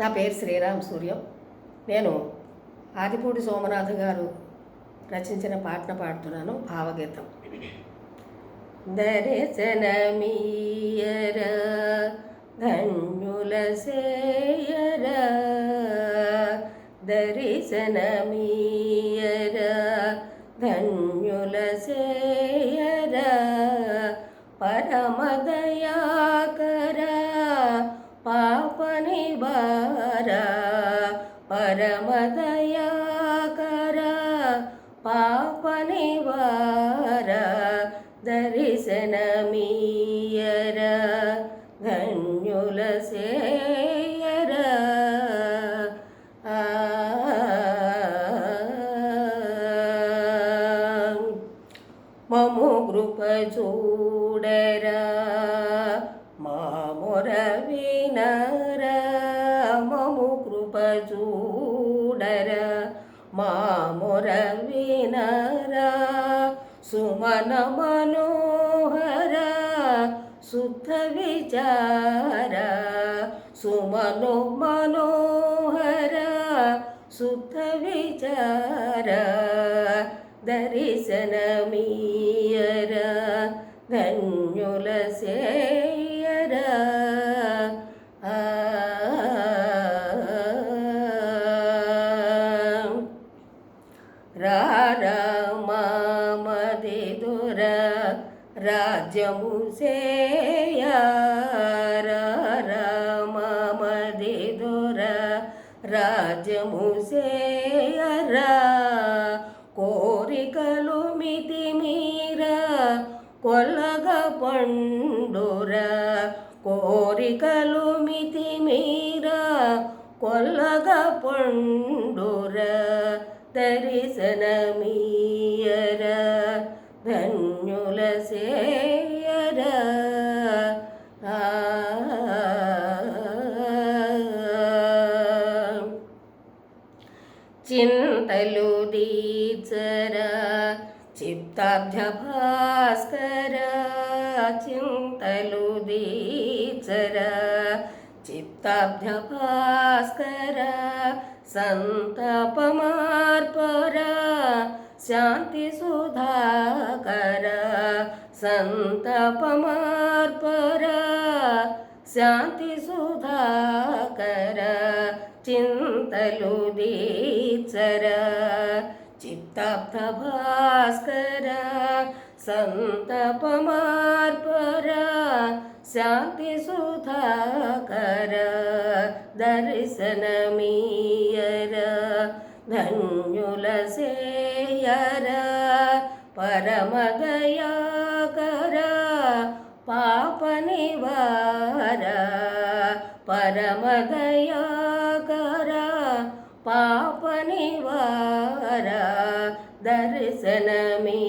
నా పేరు శ్రీరామ్ సూర్యం. నేను ఆదిపూడి సోమనాథ్ గారు రచించిన పాటను పాడుతున్నాను భావగీతం. దర్శనమీయర ధన్యుల సేయర దర్శనమీయర ధన్యుల సేయర పరమదయాకర పాప నివార പരമദയാകര പാപനിവാര ദർശനമീയര ധന്യുലസേയര. മമു കൃപ ചൂടര മാമുരവിനര മമു കൃപ ചൂ തൊണ്ടര മാമുരവിനര സുമന മനോഹര ശുദ്ധ വിചാര സുമനു മനോഹര ശുദ്ധ വിചാര ദർശനമീയര ധന്യുലസേ రామదిదుర రాజ్యము సేయ. రామదిదుర రాజ్యము సేయరా. కోరికలు మితి మీర కొల్లగ పండుర. కోరికలు మితి మీర కొల్లగ పండుర. దర్శనమీయర ధన్యుల సేయర ఆ చింతలు దీచర చిత్తాబ్జ భాస్కర చింతలు దీచర చిత్తాబ్జ భాస్కర सन्तपमार्परा शान्तिसुधाकर सन्तपमार्परा शान्तिसुधाकर सन्त पमारपरा शान्ति सुधा चिन्त దర్శనమీయర ధన్యుల సేయర పరమదయాకర పాప నివార పరమదయాకర పాప నివార దర్శనమీ